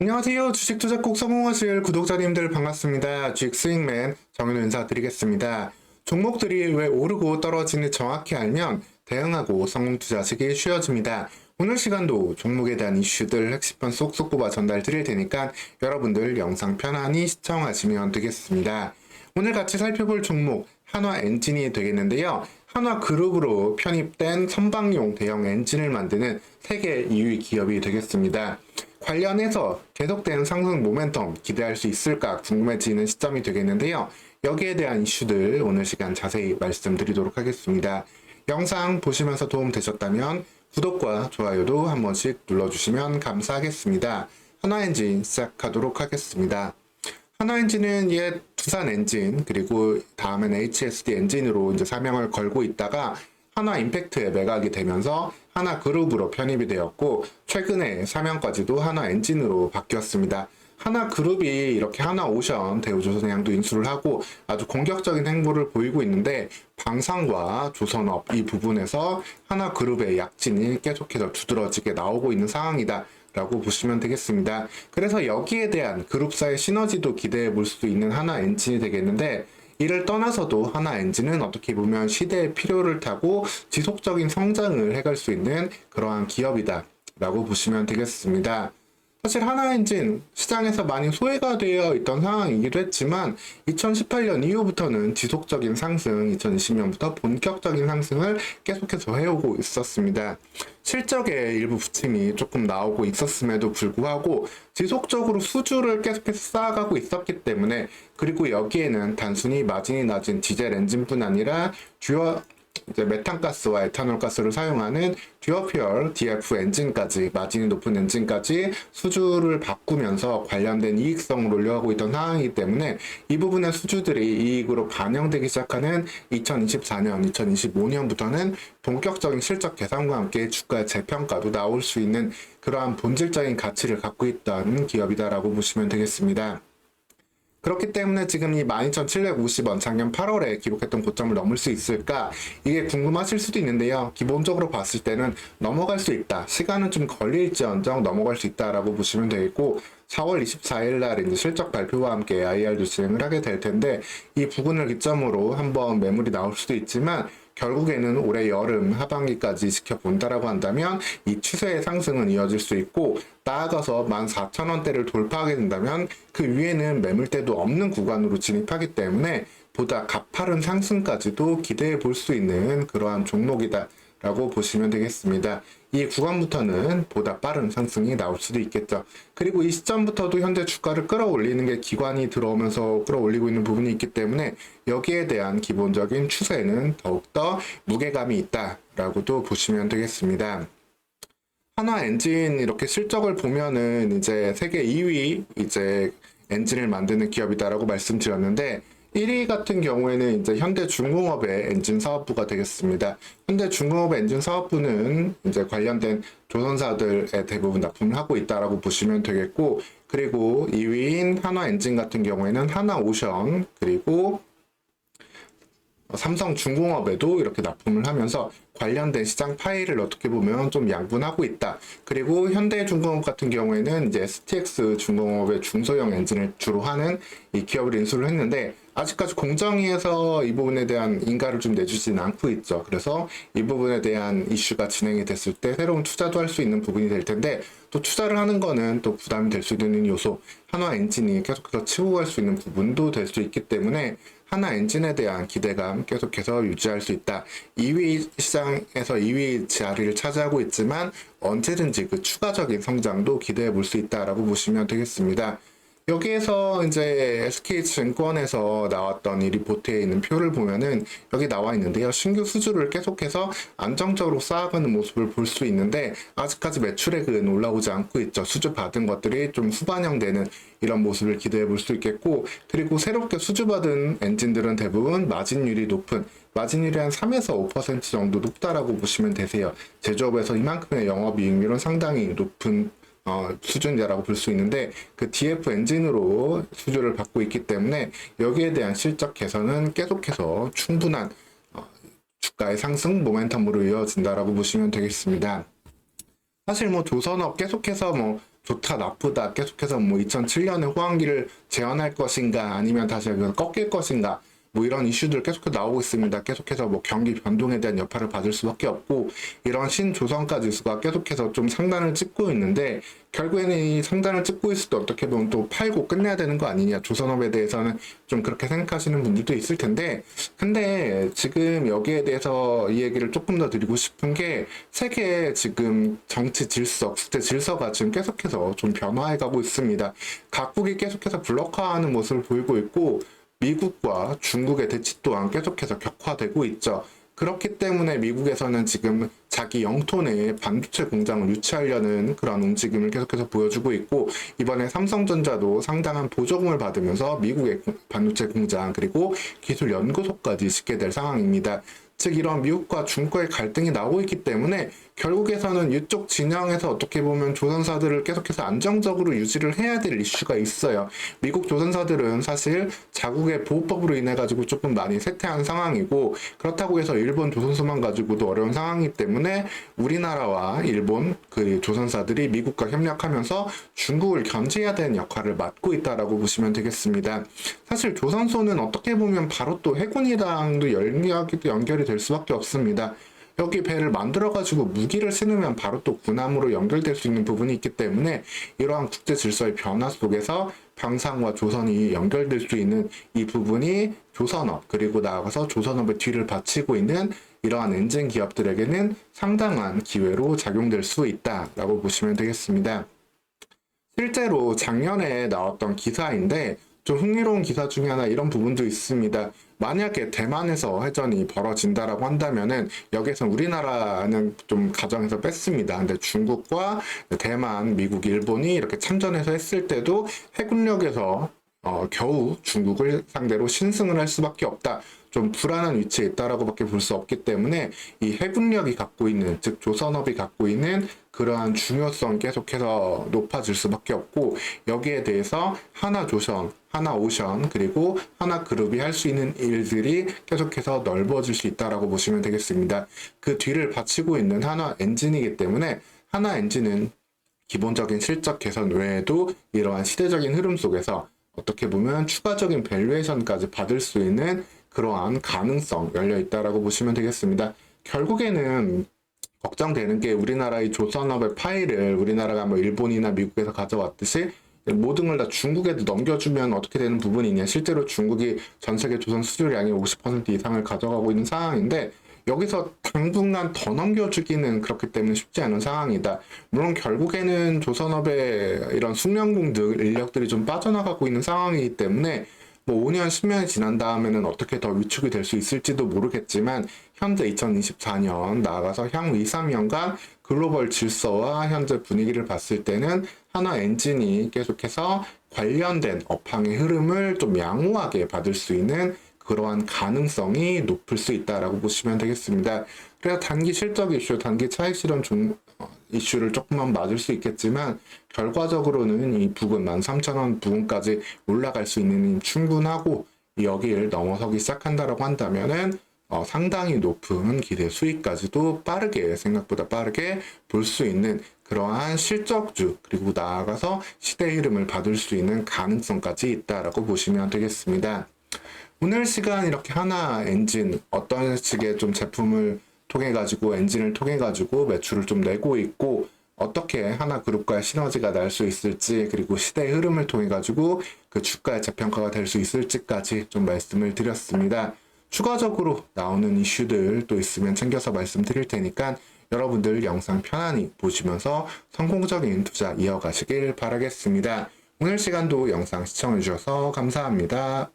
안녕하세요. 주식 투자 꼭 성공하실 구독자님들 반갑습니다. 주식 스윙맨 정윤 인사드리겠습니다. 종목들이 왜 오르고 떨어지는지 정확히 알면 대응하고 성공 투자하시기 쉬워집니다. 오늘 시간도 종목에 대한 이슈들 핵심편 쏙쏙 뽑아 전달 드릴 테니까 여러분들 영상 편안히 시청하시면 되겠습니다. 오늘 같이 살펴볼 종목 한화 엔진이 되겠는데요. 한화 그룹으로 편입된 선박용 대형 엔진을 만드는 세계 2위 기업이 되겠습니다. 관련해서 계속되는 상승 모멘텀 기대할 수 있을까 궁금해지는 시점이 되겠는데요. 여기에 대한 이슈들 오늘 시간 자세히 말씀드리도록 하겠습니다. 영상 보시면서 도움 되셨다면 구독과 좋아요도 한 번씩 눌러주시면 감사하겠습니다. 하나엔진 시작하도록 하겠습니다. 하나엔진은 옛 두산 엔진 그리고 다음엔 HSD 엔진으로 이제 사명을 걸고 있다가 하나 임팩트에 매각이 되면서 하나 그룹으로 편입이 되었고 최근에 사명까지도 하나 엔진으로 바뀌었습니다. 하나 그룹이 이렇게 하나 오션 대우조선해양도 인수를 하고 아주 공격적인 행보를 보이고 있는데 방산과 조선업 이 부분에서 하나 그룹의 약진이 계속해서 두드러지게 나오고 있는 상황이다. 라고 보시면 되겠습니다. 그래서 여기에 대한 그룹사의 시너지도 기대해 볼 수 있는 하나 엔진이 되겠는데 이를 떠나서도 하나 엔진은 어떻게 보면 시대의 필요를 타고 지속적인 성장을 해갈 수 있는 그러한 기업이다. 라고 보시면 되겠습니다. 사실 하나 엔진 시장에서 많이 소외가 되어 있던 상황이기도 했지만 2018년 이후부터는 지속적인 상승, 2020년부터 본격적인 상승을 계속해서 해오고 있었습니다. 실적의 일부 부침이 조금 나오고 있었음에도 불구하고 지속적으로 수주를 계속해서 쌓아가고 있었기 때문에 그리고 여기에는 단순히 마진이 낮은 디젤 엔진뿐 아니라 주요 메탄가스와 에탄올가스를 사용하는 듀어퓨얼 DF 엔진까지 마진이 높은 엔진까지 수주를 바꾸면서 관련된 이익성을 올려가고 있던 상황이기 때문에 이 부분의 수주들이 이익으로 반영되기 시작하는 2024년, 2025년부터는 본격적인 실적 개선과 함께 주가 재평가도 나올 수 있는 그러한 본질적인 가치를 갖고 있다는 기업이다라고 보시면 되겠습니다. 그렇기 때문에 지금 이 12,750원 작년 8월에 기록했던 고점을 넘을 수 있을까 이게 궁금하실 수도 있는데요. 기본적으로 봤을 때는 넘어갈 수 있다. 시간은 좀 걸릴지언정 넘어갈 수 있다라고 보시면 되겠고 4월 24일 날 이제 실적 발표와 함께 IR도 진행을 하게 될 텐데 이 부분을 기점으로 한번 매물이 나올 수도 있지만 결국에는 올해 여름 하반기까지 지켜본다라고 한다면 이 추세의 상승은 이어질 수 있고 나아가서 14,000원대를 돌파하게 된다면 그 위에는 매물대도 없는 구간으로 진입하기 때문에 보다 가파른 상승까지도 기대해 볼 수 있는 그러한 종목이다. 라고 보시면 되겠습니다. 이 구간부터는 보다 빠른 상승이 나올 수도 있겠죠. 그리고 이 시점부터도 현재 주가를 끌어올리는 게 기관이 들어오면서 끌어올리고 있는 부분이 있기 때문에 여기에 대한 기본적인 추세는 더욱더 무게감이 있다라고도 보시면 되겠습니다. 한화 엔진 이렇게 실적을 보면은 이제 세계 2위 이제 엔진을 만드는 기업이다라고 말씀드렸는데 1위 같은 경우에는 이제 현대중공업의 엔진 사업부가 되겠습니다. 현대중공업의 엔진 사업부는 이제 관련된 조선사들의 대부분 납품을 하고 있다라고 보시면 되겠고, 그리고 2위인 한화 엔진 같은 경우에는 한화오션, 그리고 삼성중공업에도 이렇게 납품을 하면서 관련된 시장 파일을 어떻게 보면 좀 양분하고 있다. 그리고 현대중공업 같은 경우에는 이제 STX 중공업의 중소형 엔진을 주로 하는 이 기업을 인수를 했는데 아직까지 공정위에서 이 부분에 대한 인가를 좀 내주지는 않고 있죠. 그래서 이 부분에 대한 이슈가 진행이 됐을 때 새로운 투자도 할 수 있는 부분이 될 텐데 또 투자를 하는 거는 또 부담이 될 수 있는 요소 한화 엔진이 계속해서 치고 갈 수 있는 부분도 될 수 있기 때문에 하나 엔진에 대한 기대감 계속해서 유지할 수 있다. 2위 시장 에서 2위 자리를 차지하고 있지만 언제든지 그 추가적인 성장도 기대해 볼 수 있다라고 보시면 되겠습니다. 여기에서 이제 SK증권에서 나왔던 이 리포트에 있는 표를 보면은 여기 나와 있는데요. 신규 수주를 계속해서 안정적으로 쌓아가는 모습을 볼 수 있는데 아직까지 매출액은 올라오지 않고 있죠. 수주 받은 것들이 좀 후반영되는 이런 모습을 기대해 볼 수 있겠고 그리고 새롭게 수주받은 엔진들은 대부분 마진율이 높은 마진율이 한 3에서 5% 정도 높다라고 보시면 되세요. 제조업에서 이만큼의 영업이익률은 상당히 높은 어, 수준이라고 볼 수 있는데 그 DF 엔진으로 수주를 받고 있기 때문에 여기에 대한 실적 개선은 계속해서 충분한 어, 주가의 상승 모멘텀으로 이어진다라고 보시면 되겠습니다. 사실 뭐 조선업 계속해서 뭐 좋다 나쁘다 계속해서 뭐 2007년에 호황기를 재현할 것인가 아니면 다시 꺾일 것인가 뭐 이런 이슈들 계속해서 나오고 있습니다. 계속해서 뭐 경기 변동에 대한 여파를 받을 수밖에 없고 이런 신조선가 지수가 계속해서 좀 상단을 찍고 있는데 결국에는 이 상단을 찍고 있을 때 어떻게 보면 또 팔고 끝내야 되는 거 아니냐 조선업에 대해서는 좀 그렇게 생각하시는 분들도 있을 텐데 근데 지금 여기에 대해서 이 얘기를 조금 더 드리고 싶은 게 세계 지금 정치 질서, 국제 질서가 지금 계속해서 좀 변화해 가고 있습니다. 각국이 계속해서 블록화하는 모습을 보이고 있고 미국과 중국의 대치 또한 계속해서 격화되고 있죠. 그렇기 때문에 미국에서는 지금 자기 영토 내에 반도체 공장을 유치하려는 그런 움직임을 계속해서 보여주고 있고 이번에 삼성전자도 상당한 보조금을 받으면서 미국의 공- 반도체 공장 그리고 기술 연구소까지 짓게 될 상황입니다. 즉 이런 미국과 중국의 갈등이 나오고 있기 때문에 결국에서는 이쪽 진영에서 어떻게 보면 조선사들을 계속해서 안정적으로 유지를 해야 될 이슈가 있어요. 미국 조선사들은 사실 자국의 보호법으로 인해 가지고 조금 많이 쇠퇴한 상황이고 그렇다고 해서 일본 조선소만 가지고도 어려운 상황이기 때문에 우리나라와 일본 그 조선사들이 미국과 협력하면서 중국을 견제해야 되는 역할을 맡고 있다라고 보시면 되겠습니다. 사실 조선소는 어떻게 보면 바로 또 해군이랑도 연결이, 연결이 될 수밖에 없습니다. 여기 배를 만들어가지고 무기를 실으면 바로 또 군함으로 연결될 수 있는 부분이 있기 때문에 이러한 국제 질서의 변화 속에서 방산과 조선이 연결될 수 있는 이 부분이 조선업 그리고 나아가서 조선업의 뒤를 바치고 있는 이러한 엔진 기업들에게는 상당한 기회로 작용될 수 있다라고 보시면 되겠습니다. 실제로 작년에 나왔던 기사인데 좀 흥미로운 기사 중에 하나 이런 부분도 있습니다. 만약에 대만에서 해전이 벌어진다라고 한다면은 여기서 우리나라는 좀 가정에서 뺐습니다. 근데 중국과 대만, 미국, 일본이 이렇게 참전해서 했을 때도 해군력에서 어, 겨우 중국을 상대로 신승을 할 수밖에 없다. 좀 불안한 위치에 있다라고밖에 볼 수 없기 때문에 이 해군력이 갖고 있는 즉 조선업이 갖고 있는 그러한 중요성 계속해서 높아질 수밖에 없고 여기에 대해서 하나 조선, 하나 오션 그리고 하나 그룹이 할 수 있는 일들이 계속해서 넓어질 수 있다라고 보시면 되겠습니다. 그 뒤를 바치고 있는 하나 엔진이기 때문에 하나 엔진은 기본적인 실적 개선 외에도 이러한 시대적인 흐름 속에서 어떻게 보면 추가적인 밸류에이션까지 받을 수 있는 그러한 가능성 열려 있다라고 보시면 되겠습니다. 결국에는 걱정되는 게 우리나라의 조선업의 파일을 우리나라가 뭐 일본이나 미국에서 가져왔듯이 모든 걸 다 중국에도 넘겨주면 어떻게 되는 부분이냐. 실제로 중국이 전 세계 조선 수출량의 50% 이상을 가져가고 있는 상황인데 여기서 당분간 더 넘겨주기는 그렇기 때문에 쉽지 않은 상황이다. 물론 결국에는 조선업의 이런 숙련공들 인력들이 좀 빠져나가고 있는 상황이기 때문에 뭐 5년, 10년이 지난 다음에는 어떻게 더 위축이 될 수 있을지도 모르겠지만 현재 2024년 나아가서 향후 2, 3년간 글로벌 질서와 현재 분위기를 봤을 때는 하나 엔진이 계속해서 관련된 업황의 흐름을 좀 양호하게 받을 수 있는 그러한 가능성이 높을 수 있다라고 보시면 되겠습니다. 그래서 단기 실적 이슈, 단기 차익 실현 종, 어, 이슈를 조금만 맞을 수 있겠지만 결과적으로는 이 부근 13,000원 부근까지 올라갈 수 있는 힘 충분하고 여기를 넘어서기 시작한다라고 한다면은 어, 상당히 높은 기대 수익까지도 빠르게 생각보다 빠르게 볼 수 있는 그러한 실적주 그리고 나아가서 시대 흐름을 받을 수 있는 가능성까지 있다라고 보시면 되겠습니다. 오늘 시간 이렇게 하나 엔진 어떤 식의 좀 제품을 통해 가지고 엔진을 통해 가지고 매출을 좀 내고 있고 어떻게 하나 그룹과의 시너지가 날 수 있을지 그리고 시대의 흐름을 통해 가지고 그 주가의 재평가가 될 수 있을지까지 좀 말씀을 드렸습니다. 추가적으로 나오는 이슈들 또 있으면 챙겨서 말씀드릴 테니까 여러분들 영상 편안히 보시면서 성공적인 투자 이어가시길 바라겠습니다. 오늘 시간도 영상 시청해주셔서 감사합니다.